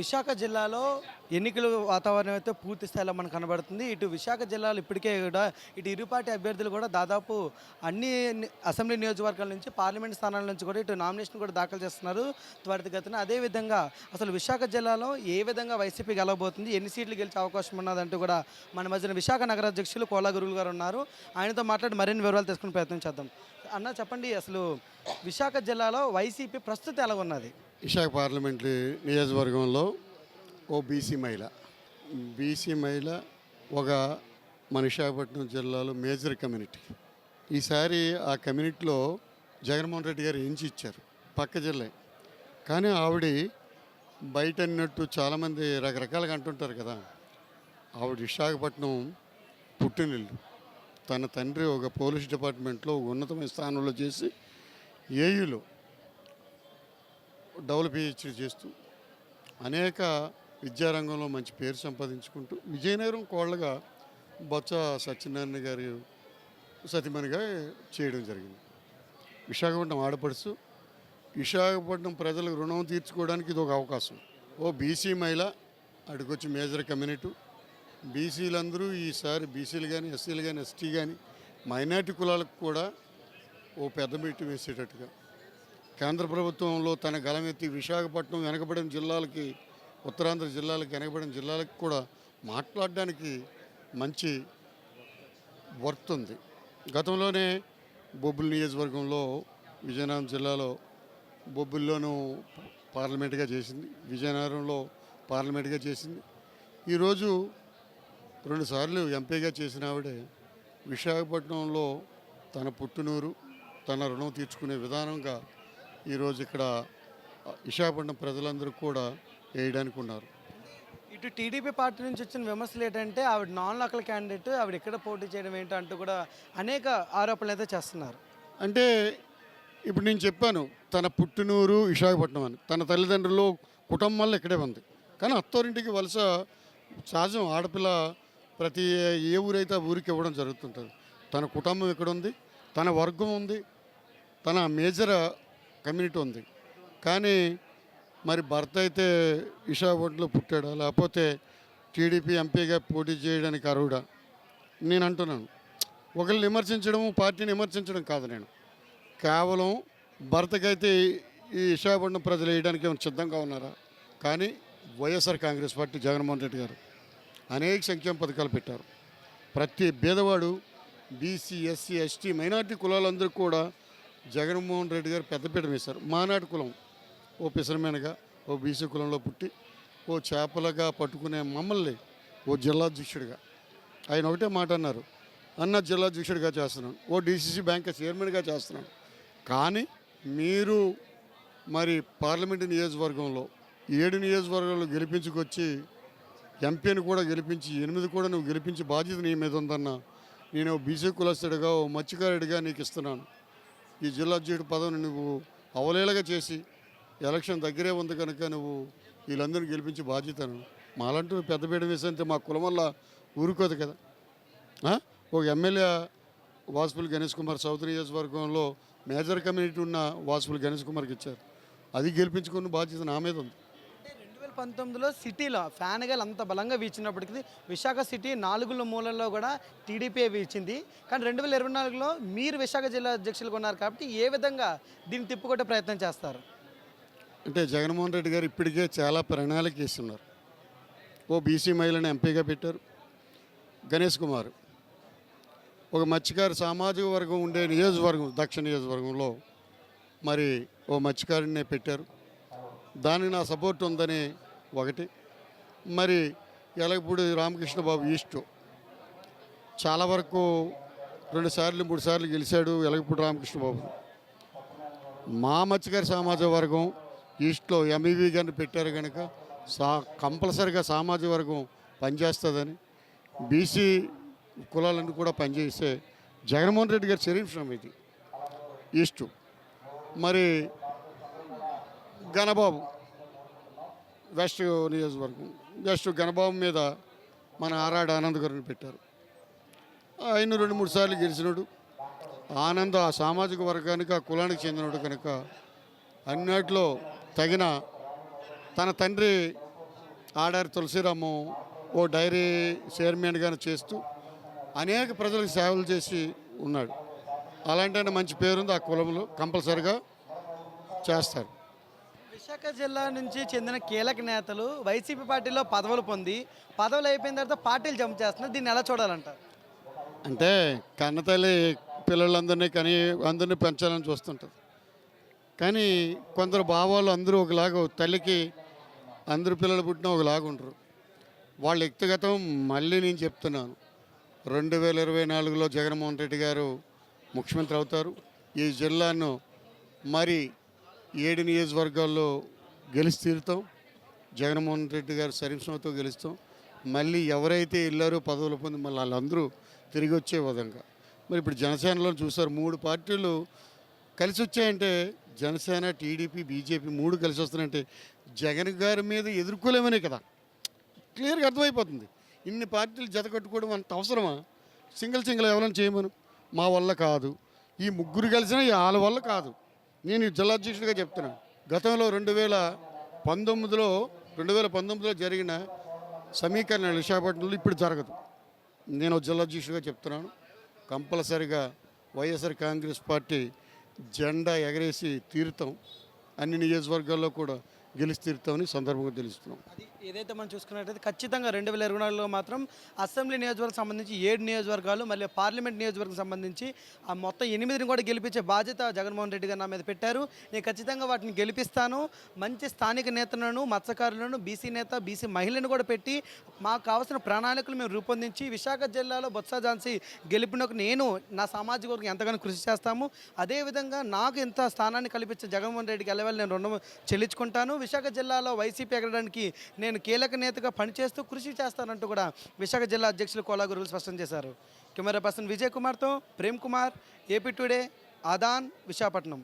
విశాఖ జిల్లాలో ఎన్నికల వాతావరణం అయితే పూర్తి స్థాయిలో మనకు కనబడుతుంది. ఇటు విశాఖ జిల్లాలో ఇప్పటికే కూడా ఇటు ఇరుపాటి అభ్యర్థులు కూడా దాదాపు అన్ని అసెంబ్లీ నియోజకవర్గాల నుంచి పార్లమెంట్ స్థానాల నుంచి కూడా ఇటు నామినేషన్ కూడా దాఖలు చేస్తున్నారు త్వరితగతిన. అదేవిధంగా అసలు విశాఖ జిల్లాలో ఏ విధంగా వైసీపీ గెలవబోతుంది ఎన్ని సీట్లు గెలిచే అవకాశం ఉన్నదంటూ కూడా మన మధ్యన విశాఖ నగర అధ్యక్షులు కోలా గురువులు గారు ఉన్నారు. ఆయనతో మాట్లాడి మరిన్ని వివరాలు తెలుసుకునే ప్రయత్నం చేద్దాం. అన్న చెప్పండి అసలు విశాఖ జిల్లాలో వైసీపీ ప్రస్తుతం ఎలా ఉన్నది? విశాఖ పార్లమెంటరీ నియోజకవర్గంలో ఓ బీసీ మహిళ. బీసీ మహిళ ఒక మన విశాఖపట్నం జిల్లాలో మేజర్ కమ్యూనిటీ. ఈసారి ఆ కమ్యూనిటీలో జగన్మోహన్ రెడ్డి గారు ఎంచి ఇచ్చారు పక్క జిల్లా కానీ ఆవిడ బయట అన్నట్టు చాలామంది రకరకాలుగా అంటుంటారు కదా ఆవిడ విశాఖపట్నం పుట్టినిల్లు. తన తండ్రి ఒక పోలీస్ డిపార్ట్మెంట్లో ఉన్నతమైన స్థానంలో చేసి ఏయులో డబుల్ పిహెచ్డి చేస్తూ అనేక విద్యారంగంలో మంచి పేరు సంపాదించుకుంటూ విజయనగరం కోళ్ళగా బొత్స సత్యనారాయణ గారి సతీమణిగా చేయడం జరిగింది. విశాఖపట్నం ఆడపడుచు విశాఖపట్నం ప్రజలకు రుణం తీర్చుకోవడానికి ఇది ఒక అవకాశం. ఓ బీసీ మహిళ అడిగొచ్చి మేజర్ కమ్యూనిటీ బీసీలందరూ ఈసారి బీసీలు కానీ ఎస్సీలు కానీ ఎస్టీ కానీ మైనార్టీ కులాలకు కూడా ఓ పెద్ద మీటు వేసేటట్టుగా. కేంద్ర ప్రభుత్వంలో తన గలమెత్తి విశాఖపట్నం వెనకబడిన జిల్లాలకి ఉత్తరాంధ్ర జిల్లాలకి వెనకబడిన జిల్లాలకు కూడా మాట్లాడడానికి మంచి వర్త్ ఉంది. గతంలోనే బొబ్బుల నియోజకవర్గంలో విజయనగరం జిల్లాలో బొబ్బుల్లోనూ పార్లమెంట్గా చేసింది. విజయనగరంలో పార్లమెంట్గా చేసింది. ఈరోజు రెండుసార్లు ఎంపీగా చేసిన ఆవిడే విశాఖపట్నంలో తన పుట్టునూరు తన రుణం తీర్చుకునే విధానంగా ఈరోజు ఇక్కడ విశాఖపట్నం ప్రజలందరూ కూడా వేయడానికి ఉన్నారు. ఇటు టీడీపీ పార్టీ నుంచి వచ్చిన విమర్శలు ఏంటంటే ఆవిడ నాన్ లోకల్ క్యాండిడేట్ ఆవిడ ఎక్కడ పోటీ చేయడం ఏంటో అంటూ కూడా అనేక ఆరోపణలు అయితే చేస్తున్నారు. అంటే ఇప్పుడు నేను చెప్పాను తన పుట్టినూరు విశాఖపట్నం అని. తన తల్లిదండ్రులు కుటుంబాల్లో ఇక్కడే ఉంది. కానీ అత్తోరింటికి వలస సహజం ఆడపిల్ల ప్రతి ఏ ఊరైతే ఆ ఊరికి ఇవ్వడం జరుగుతుంటుంది. తన కుటుంబం ఇక్కడ ఉంది తన వర్గం ఉంది తన మేజర్ కమ్యూనిటీ ఉంది. కానీ మరి భర్త అయితే విశాఖపట్నంలో పుట్టాడా? లేకపోతే టీడీపీ ఎంపీగా పోటీ చేయడానికి అర్హుడా? నేను అంటున్నాను. ఒకరిని విమర్శించడం పార్టీని విమర్శించడం కాదు నేను. కేవలం భర్తకైతే ఈ విశాఖపట్నం ప్రజలు వేయడానికి ఏమైనా సిద్ధంగా ఉన్నారా? కానీ వైఎస్ఆర్ కాంగ్రెస్ పార్టీ జగన్మోహన్ రెడ్డి గారు. అనేక సంక్షేమ పథకాలు పెట్టారు. ప్రతి బీదవాడు బీసీ ఎస్సీ ఎస్టీ మైనార్టీ కులాలందరూ కూడా జగన్మోహన్ రెడ్డి గారు పెద్దపీట వేశారు. మానాటి కులం ఓ పిసరమేనగా ఓ బీసీ కులంలో పుట్టి ఓ చేపలుగా పట్టుకునే మమ్మల్ని ఓ జిల్లాధ్యక్షుడిగా ఆయన ఒకటే మాట అన్నారు. అన్న జిల్లాధ్యక్షుడిగా చేస్తున్నాను ఓ డీసీసీ బ్యాంక్ చైర్మన్గా చేస్తున్నాను. కానీ మీరు మరి పార్లమెంటు నియోజకవర్గంలో ఏడు నియోజకవర్గాల్లో గెలిపించుకొచ్చి ఎంపీని కూడా గెలిపించి ఎనిమిది కూడా నువ్వు గెలిపించి బాధ్యత నీ మీద ఉందన్న నేను బీసీ కులస్తుడిగా ఓ మత్స్యకారుడిగా నీకు ఇస్తున్నాను. ఈ జిల్లా అధ్యక్షుడి పదవిని నువ్వు అవలేలగా చేసి ఎలక్షన్ దగ్గరే ఉంది కనుక నువ్వు వీళ్ళందరినీ గెలిపించి బాధ్యతను మాలంటూ పెద్దపీట వేసంటే మా కులం వల్ల ఊరుకోదు కదా. ఒక ఎమ్మెల్యే వాసుపులు గణేష్ కుమార్ సౌత్ నియోజకవర్గంలో మేజర్ కమ్యూనిటీ ఉన్న వాసుపులు గణేష్ కుమార్కి ఇచ్చారు. అది గెలిపించుకున్న బాధ్యత నా మీద ఉంది. వేల పంతొమ్మిదిలో సిటీలో ఫ్యాన్గాలు అంత బలంగా వీచినప్పటికీ విశాఖ సిటీ నాలుగుల మూలల్లో కూడా టీడీపీ వీచింది. కానీ రెండు వేల ఇరవై నాలుగులో మీరు విశాఖ జిల్లా అధ్యక్షులుగా ఉన్నారు కాబట్టి ఏ విధంగా దీన్ని తిప్పుకొట్టే ప్రయత్నం చేస్తారు? అంటే జగన్మోహన్ రెడ్డి గారు ఇప్పటికే చాలా ప్రణాళిక ఇస్తున్నారు ఓ బీసీ మహిళని ఎంపీగా పెట్టారు. గణేష్ కుమార్. ఒక మత్స్యకారు సామాజిక వర్గం ఉండే నియోజకవర్గం దక్షిణ నియోజకవర్గంలో మరి ఓ మత్స్యకారుడినే పెట్టారు. దాని నా సపోర్ట్ ఉందని ఒకటి. మరి ఎలగపూడి రామకృష్ణ బాబు ఈస్ట్. చాలా వరకు రెండు సార్లు మూడు సార్లు గెలిచాడు ఎలగపూడి రామకృష్ణ బాబు మా మత్స్యకారి సామాజిక వర్గం ఈస్ట్లో ఎంఈవి గారిని పెట్టారు కనుక సా కంపల్సరిగా సామాజిక వర్గం పనిచేస్తుందని బీసీ కులాలన్నీ కూడా పనిచేస్తే జగన్మోహన్ రెడ్డి గారి శరీఫ్ ఇది ఈస్టు. మరి ఘనబాబు వెస్ట్ నియోజకవర్గం వెస్ట్ ఘనబాబు మీద మన ఆరాడ ఆనంద్ గారిని పెట్టారు. ఆయన రెండు మూడు సార్లు గెలిచినాడు ఆనంద్ ఆ సామాజిక వర్గానికి ఆ కులానికి చెందినవాడు కనుక అన్నిటిలో తగిన తన తండ్రి ఆడారి తులసిరాము ఓ డైరీ చైర్మన్గా చేస్తూ అనేక ప్రజలకు సేవలు చేసి ఉన్నాడు. అలాంటి మంచి పేరుంది ఆ కులంలో కంపల్సరిగా చేస్తారు. విశాఖ జిల్లా నుంచి చెందిన కీలక నేతలు వైసీపీ పార్టీలో పదవులు పొంది పదవులు అయిపోయిన తర్వాత పార్టీలు జంప్ చేస్తున్నారు. దీన్ని ఎలా చూడాలంటారు? అంటే కన్నతల్లి పిల్లలందరినీ కానీ అందరినీ పెంచాలని చూస్తుంటుంది. కానీ కొందరు భావాలు అందరూ ఒకలాగా తల్లికి అందరు పిల్లలు పుట్టిన ఒకలాగా ఉంటారు వాళ్ళ వ్యక్తిగతం మళ్ళీ నేను చెప్తున్నాను. రెండు వేల ఇరవై నాలుగులో జగన్మోహన్ రెడ్డి గారు ముఖ్యమంత్రి అవుతారు. ఈ జిల్లాను మరి ఏడు నియోజకవర్గాల్లో గెలిచి తీరుతాం. జగన్మోహన్ రెడ్డి గారు సరిసమతో గెలుస్తాం. మళ్ళీ ఎవరైతే వెళ్ళారో పదవులు పొంది మళ్ళీ వాళ్ళందరూ తిరిగి వచ్చే విధంగా. మరి ఇప్పుడు జనసేనలో చూసారు మూడు పార్టీలు కలిసి వచ్చాయంటే జనసేన టీడీపీ బీజేపీ మూడు కలిసి వస్తున్నాయంటే జగన్ గారి మీద ఎదుర్కోలేమనే కదా. క్లియర్గా అర్థమైపోతుంది. ఇన్ని పార్టీలు జత కట్టుకోవడం అంత అవసరమా? సింగిల్ సింగిల్ ఎవరైనా చేయమను? మా వల్ల కాదు. ఈ ముగ్గురు కలిసినా వాళ్ళ వల్ల కాదు. నేను ఈ జిల్లా అధ్యక్షుడిగా చెప్తున్నాను గతంలో రెండు వేల పంతొమ్మిదిలో రెండు వేల పంతొమ్మిదిలో జరిగిన సమీకరణ విశాఖపట్నంలో ఇప్పుడు జరగదు. నేను జిల్లా అధ్యక్షుడిగా చెప్తున్నాను. కంపల్సరిగా వైఎస్ఆర్ కాంగ్రెస్ పార్టీ జెండా ఎగరేసి తీరుతాం. అన్ని నియోజకవర్గాల్లో కూడా గెలిచి తీరుతామని సందర్భంగా తెలుస్తున్నాం. అది ఏదైతే మనం చూసుకున్నట్టయితే ఖచ్చితంగా రెండు వేల ఇరవై నాలుగులో మాత్రం అసెంబ్లీ నియోజకవర్గం సంబంధించి ఏడు నియోజకవర్గాలు మళ్ళీ పార్లమెంట్ నియోజకవర్గం సంబంధించి ఆ మొత్తం ఎనిమిదిని కూడా గెలిపించే బాధ్యత జగన్మోహన్ రెడ్డి గారు నా మీద పెట్టారు. నేను ఖచ్చితంగా వాటిని గెలిపిస్తాను. మంచి స్థానిక నేతలను మత్స్యకారులను బీసీ నేత బీసీ మహిళను కూడా పెట్టి మాకు కావాల్సిన ప్రణాళికలు మేము రూపొందించి విశాఖ జిల్లాలో బొత్స ఝాన్సీ గెలిపినకు నేను నా సామాజిక వర్గం ఎంతగానో కృషి చేస్తాము. అదేవిధంగా నాకు ఇంత స్థానాన్ని కల్పించే జగన్మోహన్ రెడ్డికి ఎలవేళ నేను రుణం చెల్లించుకుంటాను. విశాఖ జిల్లాలో వైసీపీ ఎగరడానికి నేను కీలక నేతగా పనిచేస్తూ కృషి చేస్తానంటూ కూడా విశాఖ జిల్లా అధ్యక్షులు కోలాగురులు స్పష్టం చేశారు. కెమెరా పర్సన్ విజయ్ కుమార్తో ప్రేమ్ కుమార్ ఏపీ టుడే ఆదాన్ విశాఖపట్నం.